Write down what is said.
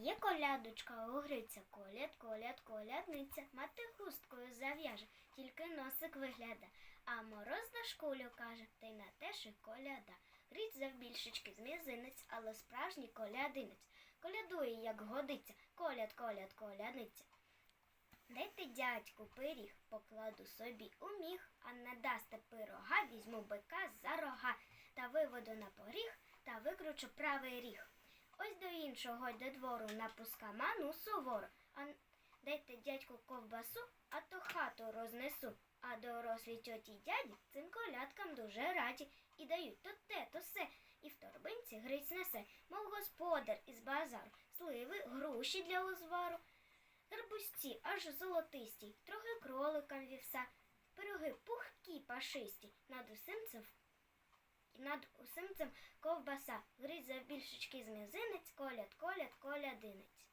Є колядочка у Гриця, коляд, коляд, колядниця, мати хусткою зав'яже, тільки носик вигляда. А мороз на школю каже, та й на те ж і коляда. Гриць завбільшечки з мізинець, але справжній колядинець. Колядує, як годиться, коляд, коляд, колядниця. Дайте дядьку пиріг, покладу собі у міг, а не дасте пирога, візьму бика за рога та виведу на поріг та викручу правий ріг. Ось до іншого йде двору напуска ману суворо. А дайте дядьку ковбасу, а то хату рознесу. А дорослі тьоті дяді цим колядкам дуже раді і дають то те, то се, і в торбинці гриць несе, мов господар із базару, сливи, груші для узвару. Гарбузці аж золотисті, трохи кроликам вівса, пироги пухкі пашисті, над усім цим над усим цим ковбаса, Грить за більшечки з мізинець, коляд, коляд, колядинець.